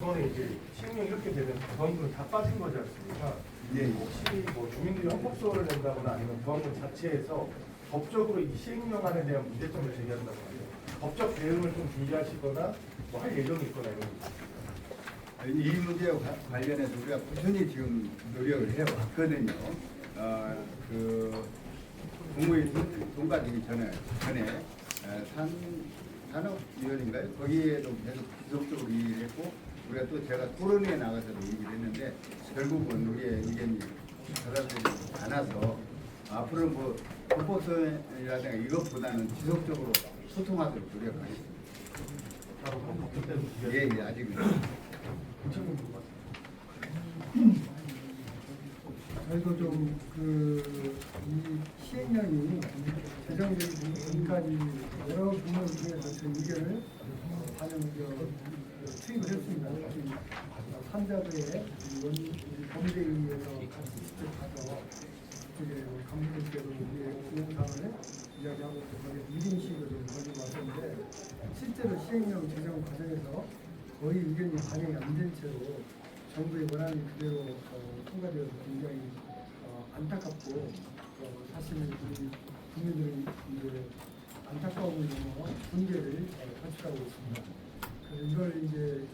이번에 이제 시행령 이렇게 되면 부담금은 다 빠진 거지 않습니까? 예. 혹시 뭐 주민들이 헌법소원을 낸다거나 아니면 부담금 자체에서 법적으로 이 시행령 안에 대한 문제점을 제기한다거나 법적 대응을 좀 준비하시거나 뭐 할 예정이 있거나 이런 거 있습니까? 이 문제와 관- 관련해서 우리가 꾸준히 지금 노력을 해왔거든요. 어, 그 국무회의 돈- 돈가지기 전에 전에 어, 산 산업위원인가요? 거기에도 계속 지속적으로 얘기를 했고 우리가 또 제가 토론회에 나가서도 얘기를 했는데 결국은 우리의 의견이 받아들이지 않아서 앞으로 뭐 헌법소원이라든가 이것보다는 지속적으로 소통하도록 노력하겠습니다. 예, 예, 아직은. 저희도 좀그이 시행령이 제정되기 전까지 여러 부문 중에서 제 의견을 반영 저 투입을 했습니다. 삼자부에 원 범죄위에서 같이 직접 가서 그게 감독님께도 우리의 구호사항을 이야기하고 또 거기에 1인식으로 좀 가지고 왔었는데 실제로 시행령 제정 과정에서 거의 의견이 반영이 안 된 채로 정부의 원안이 그대로 어, 통과되어서 굉장히 어, 안타깝고 어, 사실 우리 국민들은 이제 안타까움을 넘어 분개를 어, 가축하고 있습니다. 이걸 이제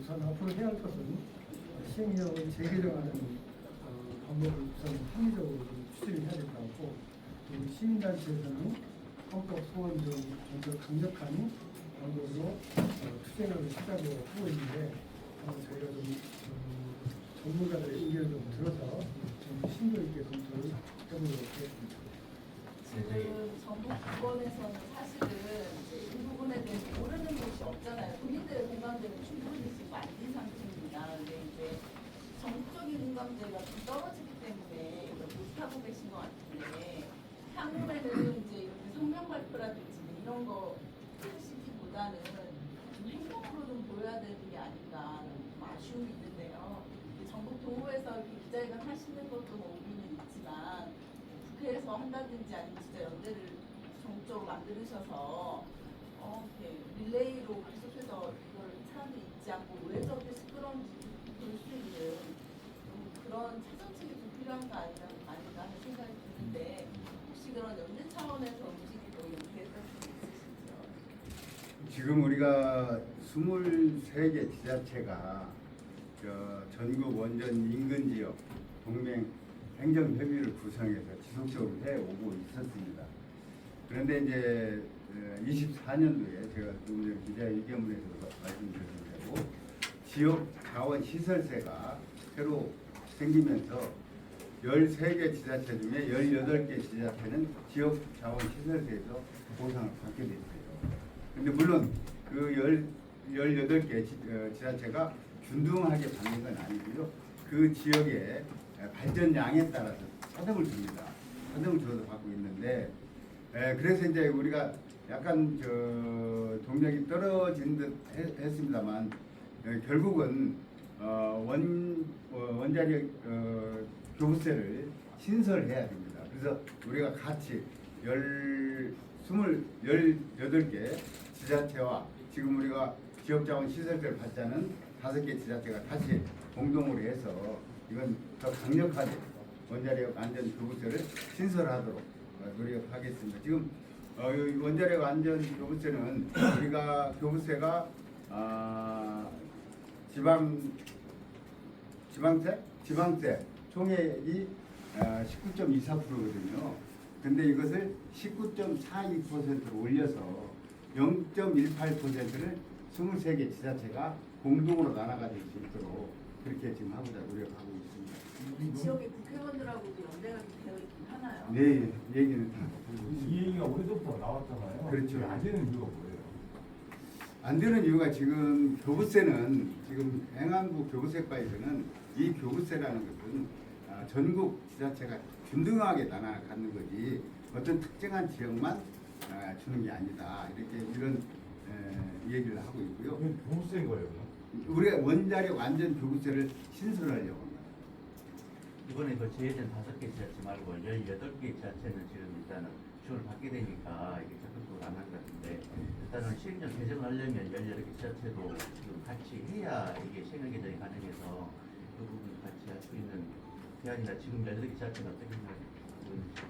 우선 앞으로 해야 할 것은 어, 시행령을 재개정하는 어, 방법을 우선 합리적으로 좀 추진을 해야 될 것 같고 또 시민단체에서는 헌법 소원 등 먼저 강력한 방법으로 어, 투쟁을 시작을 하고 있는데 어, 저희가 좀 음, 전문가들의 의견을 좀 들어서 좀 심도 있게 검토를 해보도록 하겠습니다. 그 정부 부분에서는 사실은 이 부분에 대해서 모르는 것이 없잖아요. 본인들의 공감대는 충분히 지금 안진 상태입니다. 근데 이제 정부적인 공감대가 좀 떨어지기 때문에 이걸 못하고 계신 것 같은데 향후에는 이제 이렇게 성명 발표라든지 이런 거 시키기보다는 좀 행동으로 좀 보여야 되는 게 아닌가 좀 아쉬움이 있는데요. 전국 이렇게 기자회견 하시는 것도 뭐 국회에서 한다든지 아니면 진짜 연대를 전국적으로 만드셔서 어, 이렇게 릴레이로 계속해서 이걸 사람들이 잊지 않고 외적으로 시끄러운 볼수 있는 좀 그런 차정책이 좀 필요한 거 아닌가, 아닌가 하는 생각이 드는데 혹시 그런 연대 차원에서 이런 계획 같은 게 있으신지요? 지금 우리가 23개 지자체가 저 전국 원전 인근 지역 동맹 행정협의를 구성해서 지속적으로 해오고 있었습니다. 그런데 이제 24년도에 제가 좀 전에 기자회견문에서도 말씀드린 대로 지역 자원 시설세가 새로 생기면서 13개 지자체 중에 18개 지자체는 지역 자원 시설세에서 보상을 받게 됐어요. 근데 물론 그 열, 18개 지, 어, 지자체가 균등하게 받는 건 아니고요. 그 지역의 발전량에 따라서 차등을 줍니다. 차등을 줘서 받고 있는데 에, 그래서 이제 우리가 약간 저 동력이 떨어진 듯 했, 했습니다만 에, 결국은 어, 원 어, 원자력 어, 교부세를 신설해야 됩니다. 그래서 우리가 같이 열 스물 열 여덟 개 지자체와 지금 우리가 지역자원 시설세를 받자는 다섯 개 지자체가 다시 공동으로 해서 이건 더 강력하게 원자력 안전 교부세를 신설하도록 어, 노력하겠습니다. 지금 어, 이 원자력 안전 교부세는 우리가 교부세가 아, 지방 지방세 지방세 총액이 아, 19.24%거든요. 근데 이것을 19.42%로 올려서 0.18%를 23개 지자체가 공동으로 나눠가질 수 있도록 그렇게 지금 하고자 노력하고 있습니다. 우리 지역의 국회의원들하고도 연대가 되어 있긴 하나요? 네, 얘기는 다 하고 있습니다. 이 얘기가 오래전부터 나왔잖아요. 그렇죠. 왜안 되는 이유가 뭐예요? 안 되는 이유가 지금 교부세는 지금 행안부 교부세과에서는 이 교부세라는 것은 아, 전국 지자체가 균등하게 나눠 갖는 거지 어떤 특정한 지역만 아, 주는 게 아니다 이렇게 이런 에, 얘기를 하고 있고요. 이건 교부세인 거예요? 우리가 원자력 안전 교부세를 신설하려고 합니다. 이번에 그 제외된 다섯 개 지자체 말고 18개 지자체는 지금 일단은 지원을 받게 되니까 이게 적극적으로 안한것 같은데 일단은 시행령 개정을 하려면 16개 지자체도 지금 같이 해야 이게 시행령 개정이 가능해서 그 부분 같이 할 수 있는 대안이나 지금 16개 지자체는 어떻게 생각하세요?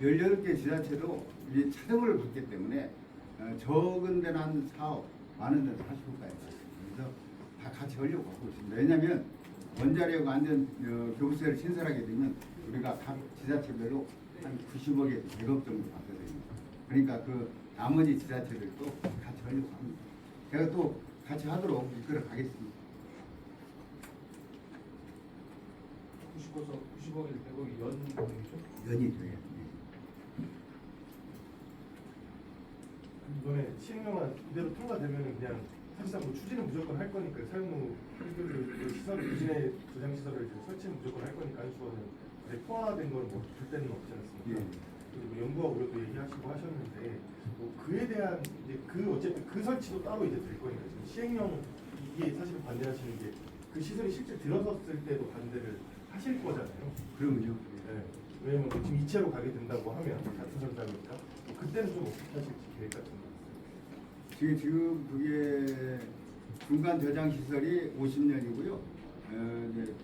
18개 지자체도 이제 차등을 받기 때문에 어, 적은 데는 한 4억, 많은 데는 40억까지 그래서 다 같이 하려고 하고 있습니다. 왜냐하면 원자력 안전 어, 교부세를 신설하게 되면 우리가 각 지자체별로 한 90억에서 100억 정도 받거든요. 그러니까 그 나머지 지자체들도 같이 하려고 합니다. 제가 또 같이 하도록 이끌어 가겠습니다. 90에서 90억에 100억이 연 금액이죠? 연이 돼요. 이번에 시행령안 이대로 통과되면 그냥 사실상 뭐 추진은 무조건 할 거니까 사용료 그 시설 유진의 저장 시설을 이제 설치는 무조건 할 거니까 안수원은 아예 포화된 거는 뭐 절대는 없지 않습니까? 예. 그리고 뭐 연구와 우려도 얘기하시고 하셨는데 뭐 그에 대한 이제 그 어쨌든 그 설치도 따로 이제 될 거니까 지금 시행령 이게 사실은 반대하시는 게 그 시설이 실제 들어섰을 때도 반대를 하실 거잖아요. 그러면요. 네. 왜냐면 뭐 지금 이체로 가게 된다고 하면 같은 설사니까 그때는 좀 어떻게 하실지 계획 같은 거? 지금 지금 그게 중간 저장 시설이 50년이고요. 어, 이제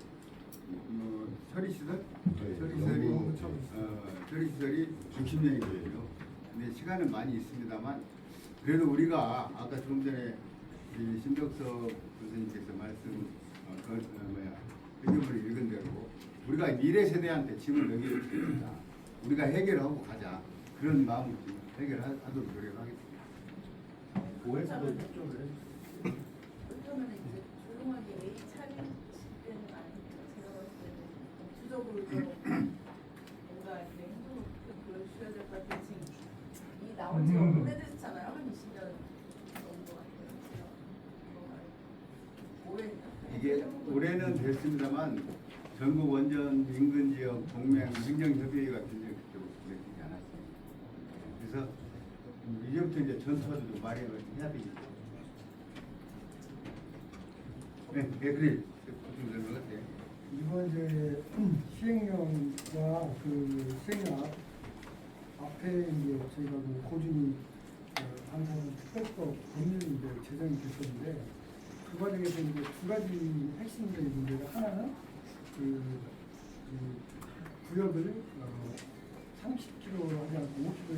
뭐 처리 시설, 처리 시설이 어, 처리 시설이 60년이거든요. 근데 시간은 많이 있습니다만 그래도 우리가 아까 조금 전에 이 신덕석 교수님께서 말씀 어, 그, 어, 뭐야 의견을 읽은 대로 우리가 미래 세대한테 짐을 넘기를 줍니다. 우리가 해결하고 가자 그런 마음으로 해결하도록 노력하겠습니다. 고해서도 협조를 해주세요. 그러면 이제 조용하게 A 차릴 때는 아니니까 제가 봤을 때는 주적으로 좀 뭔가 이제 행동을 보여주셔야 될 것 같아요. 지금 이 나온 지가 오래됐잖아요. 한 20년 정도 같아요. 올해 이게 올해는 됐습니다만 전국 원전 인근 지역 동맹 행정협의회 같은 게 그때 맺히지 않았습니다. 그래서 이제부터 이제 전투도 좀 마련을 해야 되겠죠. 네, 네, 그래. 이번 이제 시행령과 그 시행령 앞, 앞에 이제 저희가 그 고준이 어, 항상 특별법 법률이 이제 제정이 됐었는데 그 과정에서 이제 두 가지 핵심적인 문제가 하나는 그, 그 구역을 어, 30km로 하지 않고 50km로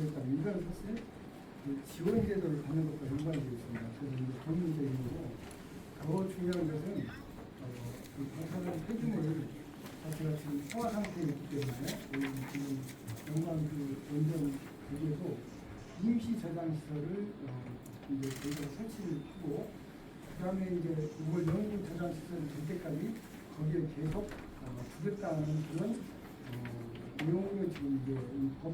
했다는 이건 사실 그 지원 제도를 받는 것과 연관되어 있습니다. 그래서 이제 돈 문제인 거고 더 중요한 것은 어, 그 방사능 폐기물 자체가 지금 소화 상태에 있기 때문에 지금 연관 그 원전 여기에도 임시 저장 시설을 어, 이제 저희가 설치를 하고 그다음에 이제 이걸 영구 저장 시설이 될 때까지 거기에 계속 어, 두겠다는 그런 어, 내용으로 지금 이제 이 법,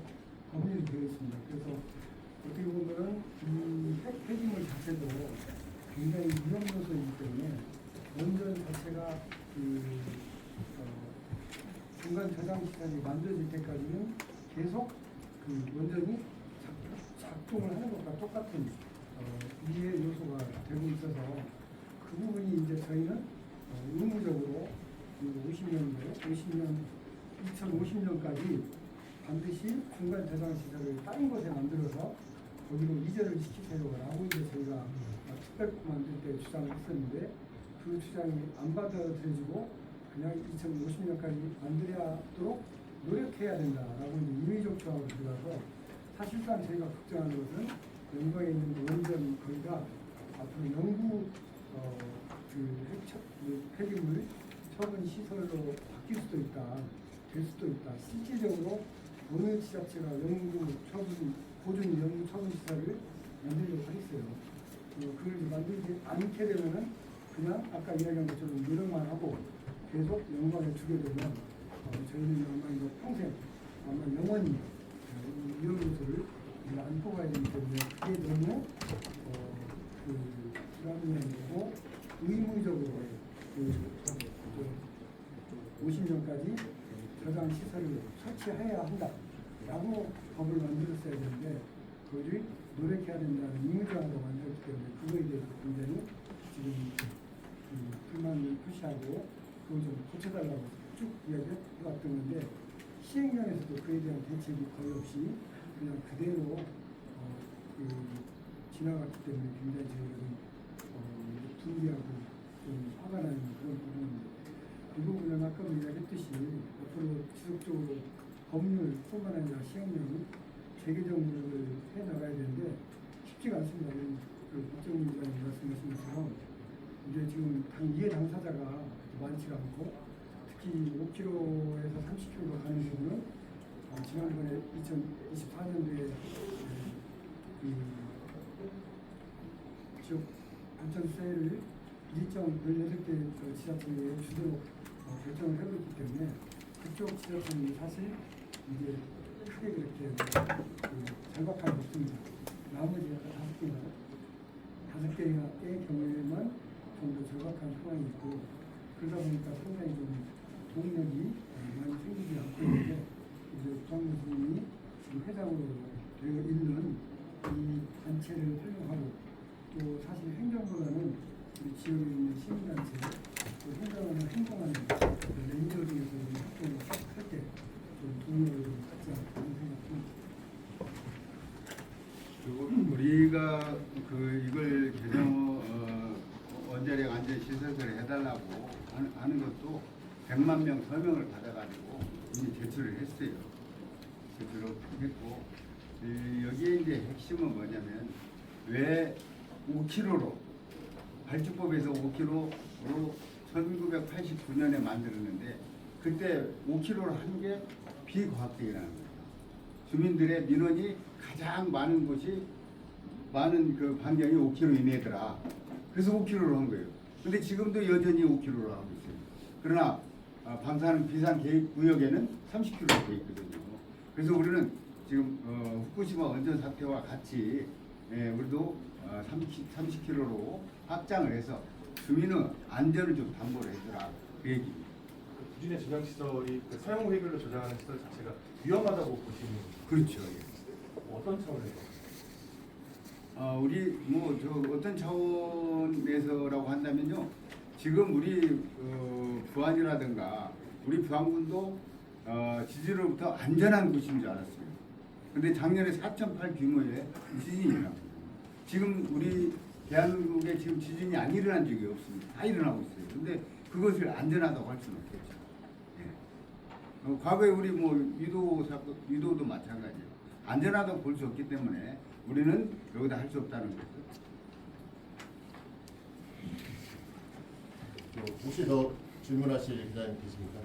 법률이 되어 있습니다. 그래서 어떻게 보면은 이 폐- 폐기물 자체도 굉장히 위험 요소이기 때문에 원전 자체가 그 어, 중간 저장 시설이 만들어질 때까지는 계속 그 원전이 작- 작동을 하는 것과 똑같은 어, 이해 요소가 되고 있어서 그 부분이 이제 저희는 어, 의무적으로 그 50년도에 50년 2050년까지 반드시 중간 저장 시설을 다른 곳에 만들어서 거기로 이전을 시키세요라고 이제 저희가 어, 특별법 만들 때 주장을 했었는데 그 주장이 안 받아들여지고 그냥 2050년까지 만들어야도록 노력해야 된다라고 이제 임의적 조항을 들어가서 사실상 저희가 걱정하는 것은 연구에 있는 원전 거기가 앞으로 영구 어, 그그 폐기물 처분 시설로 바뀔 수도 있다, 될 수도 있다. 실질적으로 어느 지자체가 영구 처분, 보존 영구 처분 시설을 만들려고 하겠어요. 어, 그걸 만들지 않게 되면은 그냥 아까 이야기한 것처럼 노력만 하고 계속 영광에 주게 되면 어, 저희는 아마 이거 평생 아마 영원히 어, 이 이런 것을 우리가 안 뽑아야 되기 때문에 그게 너무 어, 그 불합리하고 의무적으로 그, 그 50년까지 저장 시설을 설치해야 한다라고 법을 만들었어야 되는데 그것이 노력해야 된다는 의무적으로 만들었기 때문에 그거에 대해서 굉장히 지금 음, 불만을 표시하고 그걸 좀 고쳐달라고 쭉 이야기해왔던 건데 시행령에서도 그에 대한 대책이 거의 없이 그냥 그대로 어, 그 지나갔기 때문에 굉장히 저희들은 어, 분개하고 좀 화가 나는 그런 부분인데 이 부분은 아까 이야기했듯이 앞으로 지속적으로 법률 뿐만 아니라 시행령이 재개정을 해 나가야 되는데 쉽지가 않습니다. 그 국정원장님 말씀하신 것처럼 이제 지금 당 이해 당사자가 많지가 않고 특히 5km에서 30km로 가는 경우는 어, 지난번에 2024년도에 그 지역 안전세를 일정 18개 그 지자체에 주도록 어, 결정을 있기 때문에 그쪽 지자체는 사실 이제 크게 그렇게 그 절박함이 없습니다. 나머지 아까 다섯 개가 다섯 개의 경우에만 좀 더 절박한 상황이 있고 그러다 보니까 상당히 좀 동력이 어, 많이 생기지 않고 있는데 이제 부장 교수님이 지금 회장으로 되어 있는 이 단체를 활용하고 또 사실 행정보다는 우리 지역에 있는 시민단체 또 행정하는 행정하는 그 렌저 중에서 좀 않을까 하는 생각입니다. 그리고 우리가 그 이걸 개정 어, 원자력 안전 시설을 해달라고 하는, 것도 100만 명 서명을 받아가지고 이미 제출을 했어요. 제출을 했고 이, 여기에 이제 핵심은 뭐냐면 왜 5km로 발주법에서 5km로 1989년에 만들었는데 그때 5km로 한게 비과학적이라는 거예요. 주민들의 민원이 가장 많은 곳이 많은 그 반경이 5km 이내더라. 그래서 5km로 한 거예요. 근데 지금도 여전히 5km로 하고 있어요. 그러나 아, 방사능 비상 계획 구역에는 30km로 돼 있거든요. 그래서 우리는 지금 어, 후쿠시마 원전 사태와 같이 예, 우리도 어, 30, 30km로 확장을 해서 주민의 안전을 좀 담보를 해주라 그 얘기입니다. 그 부진의 저장 시설이 그 사용 회별로 저장하는 시설 자체가 위험하다고 보시는 그렇죠. 예. 어떤 차원에서? 어, 우리 뭐 저 어떤 차원에서라고 한다면요. 지금 우리 어, 부안이라든가 우리 부안군도 어, 지진으로부터 안전한 곳인 줄 알았어요. 근데 작년에 4.8 규모의 지진이 일어납니다. 지금 우리 대한민국에 지금 지진이 안 일어난 적이 없습니다. 다 일어나고 있어요. 근데 그것을 안전하다고 할 수는 없겠죠. 예. 어, 과거에 우리 뭐 유도 사건, 유도도 마찬가지예요. 안전하다고 볼 수 없기 때문에 우리는 여기다 할 수 없다는 거죠. 또 혹시 더 질문하실 기자님 계십니까?